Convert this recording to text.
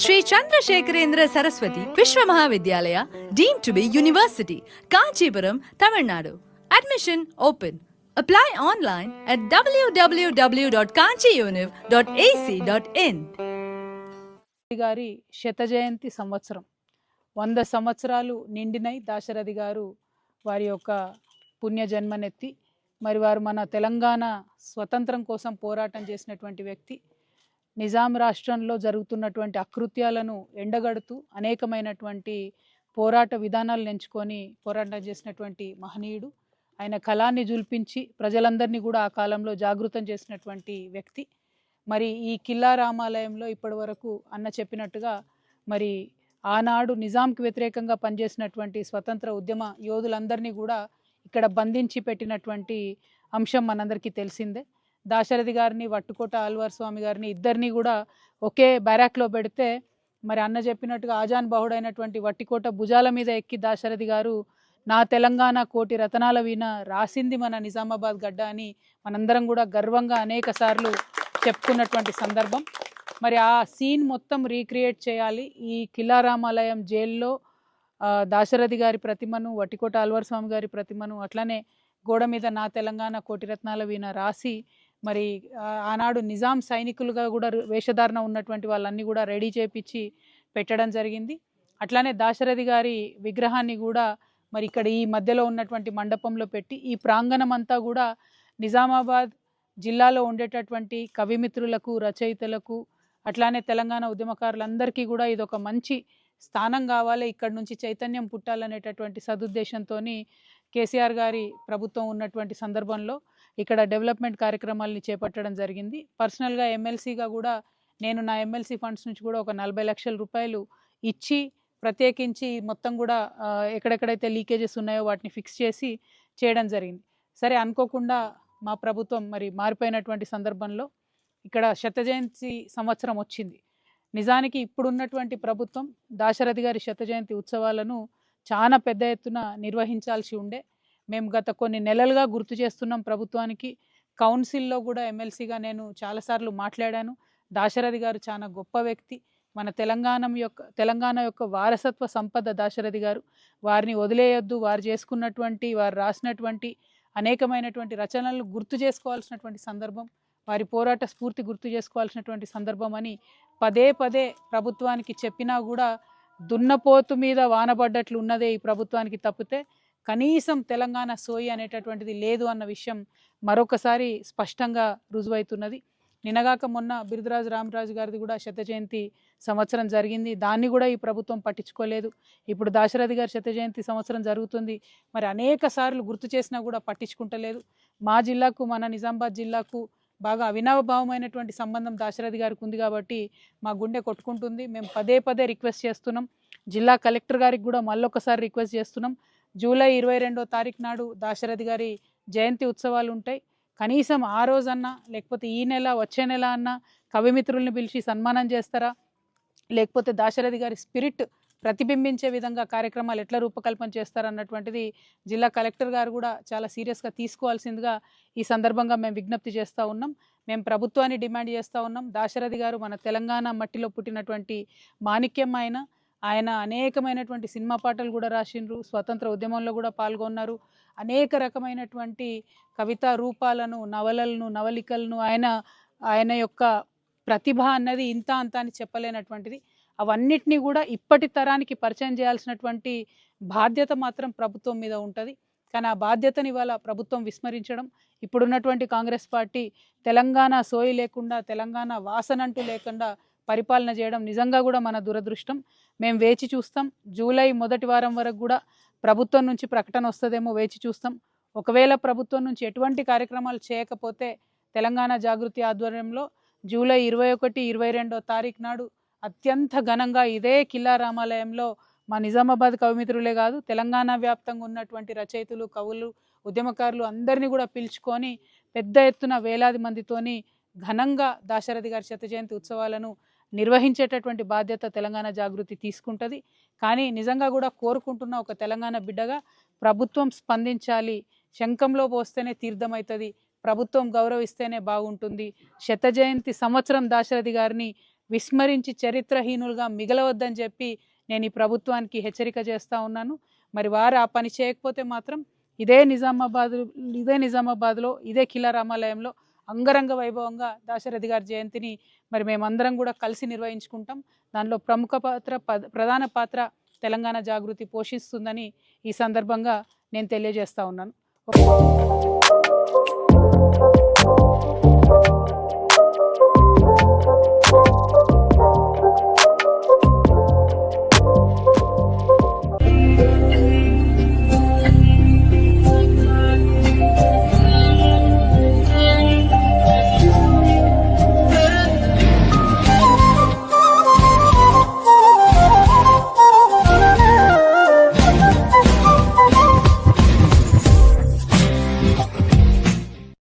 Shri Chandrashekharendra Saraswathi Vishwa Mahavidyalaya deemed to be university Kanchipuram Tamil Nadu. Admission open apply online dot in గారి శత జయంతి సంవత్సరం. వంద సంవత్సరాలు నిండినై దాశరథి గారు వారి యొక్క పుణ్యజన్మనెత్తి మరి వారు మన తెలంగాణ స్వతంత్రం కోసం పోరాటం చేసినటువంటి వ్యక్తి నిజాం రాష్ట్రంలో జరుగుతున్నటువంటి అకృత్యాలను ఎండగడుతూ అనేకమైనటువంటి పోరాట విధానాలను ఎంచుకొని పోరాటం చేసినటువంటి మహనీయుడు. ఆయన కళాన్ని జుల్పించి ప్రజలందరినీ కూడా ఆ కాలంలో జాగృతం చేసినటువంటి వ్యక్తి. మరి ఈ కిల్లా రామాలయంలో ఇప్పటి వరకు అన్న చెప్పినట్టుగా మరి ఆనాడు నిజాంకి వ్యతిరేకంగా పనిచేసినటువంటి స్వతంత్ర ఉద్యమ యోధులందరినీ కూడా ఇక్కడ బంధించి పెట్టినటువంటి అంశం మనందరికీ తెలిసిందే. దాశరథి గారిని వట్టుకోట ఆల్వార్ స్వామి గారిని ఇద్దరిని కూడా ఒకే బ్యారాక్లో పెడితే మరి అన్న చెప్పినట్టుగా ఆజాన్ బహుడైనటువంటి వట్టికోట భుజాల మీద ఎక్కి దాశరథి గారు నా తెలంగాణ కోటి రతనాల వీణ రాసింది మన నిజామాబాద్ గడ్డ అని మనందరం కూడా గర్వంగా అనేక సార్లు చెప్పుకున్నటువంటి సందర్భం. మరి ఆ సీన్ మొత్తం రీక్రియేట్ చేయాలి. ఈ కిలారామాలయం జైల్లో దాశరథి గారి ప్రతిమను వట్టికోట అల్వర్ స్వామి గారి ప్రతిమను అట్లానే గోడ మీద నా తెలంగాణ కోటి రత్నాల వీణ రాసి మరి ఆనాడు నిజాం సైనికులుగా కూడా వేషధారణ ఉన్నటువంటి వాళ్ళన్నీ కూడా రెడీ చేపించి పెట్టడం జరిగింది. అట్లానే దాశరథి గారి విగ్రహాన్ని కూడా మరి ఇక్కడ ఈ మధ్యలో ఉన్నటువంటి మండపంలో పెట్టి ఈ ప్రాంగణం అంతా కూడా నిజామాబాద్ జిల్లాలో ఉండేటటువంటి కవిమిత్రులకు రచయితలకు అట్లానే తెలంగాణ ఉద్యమకారులందరికీ కూడా ఇది ఒక మంచి స్థానం కావాలి. ఇక్కడ నుంచి చైతన్యం పుట్టాలనేటటువంటి సదుద్దేశంతో కేసీఆర్ గారి ప్రభుత్వం ఉన్నటువంటి సందర్భంలో ఇక్కడ డెవలప్మెంట్ కార్యక్రమాల్ని చేపట్టడం జరిగింది. పర్సనల్గా ఎమ్మెల్సీగా కూడా నేను నా ఎమ్మెల్సీ ఫండ్స్ నుంచి కూడా ఒక నలభై లక్షల రూపాయలు ఇచ్చి ప్రత్యేకించి మొత్తం కూడా ఎక్కడెక్కడైతే లీకేజెస్ ఉన్నాయో వాటిని ఫిక్స్ చేసి చేయడం జరిగింది. సరే అనుకోకుండా మా ప్రభుత్వం మరి మారిపోయినటువంటి సందర్భంలో ఇక్కడ శత జయంతి సంవత్సరం వచ్చింది. నిజానికి ఇప్పుడున్నటువంటి ప్రభుత్వం దాశరథి గారి శత జయంతి ఉత్సవాలను చాలా పెద్ద ఎత్తున నిర్వహించాల్సి ఉండే మేము గత కొన్ని నెలలుగా గుర్తు చేస్తున్నాం ప్రభుత్వానికి. కౌన్సిల్లో కూడా ఎమ్మెల్సీగా నేను చాలాసార్లు మాట్లాడాను. దాశరథి గారు చాలా గొప్ప వ్యక్తి. మన తెలంగాణ యొక్క తెలంగాణ యొక్క వారసత్వ సంపద దాశరథి గారు. వారిని వదిలేయొద్దు వారు చేసుకున్నటువంటి వారు రాసినటువంటి అనేకమైనటువంటి రచనలను గుర్తు చేసుకోవాల్సినటువంటి సందర్భం వారి పోరాట స్ఫూర్తి గుర్తు చేసుకోవాల్సినటువంటి సందర్భం అని పదే పదే ప్రభుత్వానికి చెప్పినా కూడా దున్నపోతు మీద వానబడ్డట్లు ఉన్నదే ఈ ప్రభుత్వానికి తప్పితే కనీసం తెలంగాణ సోయి అనేటటువంటిది లేదు అన్న విషయం మరొకసారి స్పష్టంగా రుజువైతున్నది. నినగాక మొన్న బిరుదరాజు రామరాజు గారిది కూడా శత జయంతి సంవత్సరం జరిగింది. దాన్ని కూడా ఈ ప్రభుత్వం పట్టించుకోలేదు. ఇప్పుడు దాశరథి గారి శత జయంతి సంవత్సరం జరుగుతుంది. మరి అనేక సార్లు గుర్తు చేసినా కూడా పట్టించుకుంటలేదు. మా జిల్లాకు మన నిజామాబాద్ జిల్లాకు బాగా అవినావభావమైనటువంటి సంబంధం దాశరథి గారికి ఉంది కాబట్టి మా గుండె కొట్టుకుంటుంది. మేము పదే పదే రిక్వెస్ట్ చేస్తున్నాం. జిల్లా కలెక్టర్ గారికి కూడా మళ్ళొకసారి రిక్వెస్ట్ చేస్తున్నాం. జూలై ఇరవై రెండో తారీఖు నాడు దాశరథి గారి జయంతి ఉత్సవాలు ఉంటాయి. కనీసం ఆ రోజన్నా లేకపోతే ఈ నెల వచ్చే నెల అన్నా కవిమిత్రుల్ని పిలిచి సన్మానం చేస్తారా? లేకపోతే దాశరథి గారి స్పిరిట్ ప్రతిబింబించే విధంగా కార్యక్రమాలు ఎట్లా రూపకల్పన చేస్తారన్నటువంటిది జిల్లా కలెక్టర్ గారు కూడా చాలా సీరియస్గా తీసుకోవాల్సిందిగా ఈ సందర్భంగా మేము విజ్ఞప్తి చేస్తూ ఉన్నాం. మేము ప్రభుత్వాన్ని డిమాండ్ చేస్తూ ఉన్నాం. దాశరథి గారు మన తెలంగాణ మట్టిలో పుట్టినటువంటి మాణిక్యం ఆయన ఆయన అనేకమైనటువంటి సినిమా పాటలు కూడా రాసిండ్రు స్వతంత్ర ఉద్యమంలో కూడా పాల్గొన్నారు. అనేక రకమైనటువంటి కవితా రూపాలను నవలలను నవలికలను ఆయన ఆయన యొక్క ప్రతిభ అన్నది ఇంత అంత అని చెప్పలేనటువంటిది. అవన్నిటినీ కూడా ఇప్పటి తరానికి పరిచయం చేయాల్సినటువంటి బాధ్యత మాత్రం ప్రభుత్వం మీద ఉంటుంది. కానీ ఆ బాధ్యతని ఇవాళ ప్రభుత్వం విస్మరించడం ఇప్పుడున్నటువంటి కాంగ్రెస్ పార్టీ తెలంగాణ సోయి లేకుండా తెలంగాణ వాసనంటూ లేకుండా పరిపాలన చేయడం నిజంగా కూడా మన దురదృష్టం. మేము వేచి చూస్తాం. జూలై మొదటి వారం వరకు కూడా ప్రభుత్వం నుంచి ప్రకటన వస్తుందేమో వేచి చూస్తాం. ఒకవేళ ప్రభుత్వం నుంచి ఎటువంటి కార్యక్రమాలు చేయకపోతే తెలంగాణ జాగృతి ఆధ్వర్యంలో జూలై ఇరవై ఒకటి ఇరవై రెండో తారీఖు నాడు అత్యంత ఘనంగా ఇదే కిల్లా రామాలయంలో మా నిజామాబాద్ కవిమిత్రులే కాదు తెలంగాణ వ్యాప్తంగా ఉన్నటువంటి రచయితలు కవులు ఉద్యమకారులు అందరినీ కూడా పిలుచుకొని పెద్ద ఎత్తున వేలాది మందితోని ఘనంగా దాశరథి గారి శత జయంతి ఉత్సవాలను నిర్వహించేటటువంటి బాధ్యత తెలంగాణ జాగృతి తీసుకుంటుంది. కానీ నిజంగా కూడా కోరుకుంటున్న ఒక తెలంగాణ బిడ్డగా ప్రభుత్వం స్పందించాలి. శంఖంలో పోస్తేనే తీర్థమవుతుంది ప్రభుత్వం గౌరవిస్తేనే బాగుంటుంది. శత జయంతి సంవత్సరం దాశరథి గారిని విస్మరించి చరిత్రహీనులుగా మిగలవద్దని చెప్పి నేను ఈ ప్రభుత్వానికి హెచ్చరిక చేస్తూ ఉన్నాను. మరి వారు ఆ పని చేయకపోతే మాత్రం ఇదే నిజామాబాద్ ఇదే నిజామాబాద్లో ఇదే కిలా రామాలయంలో అంగరంగ వైభవంగా దాశరథి గారి జయంతిని మరి మేమందరం కూడా కలిసి నిర్వహించుకుంటాం. దానిలో ప్రముఖ పాత్ర పద- ప్రధాన పాత్ర తెలంగాణ జాగృతి పోషిస్తుందని ఈ సందర్భంగా నేను తెలియజేస్తా ఉన్నాను.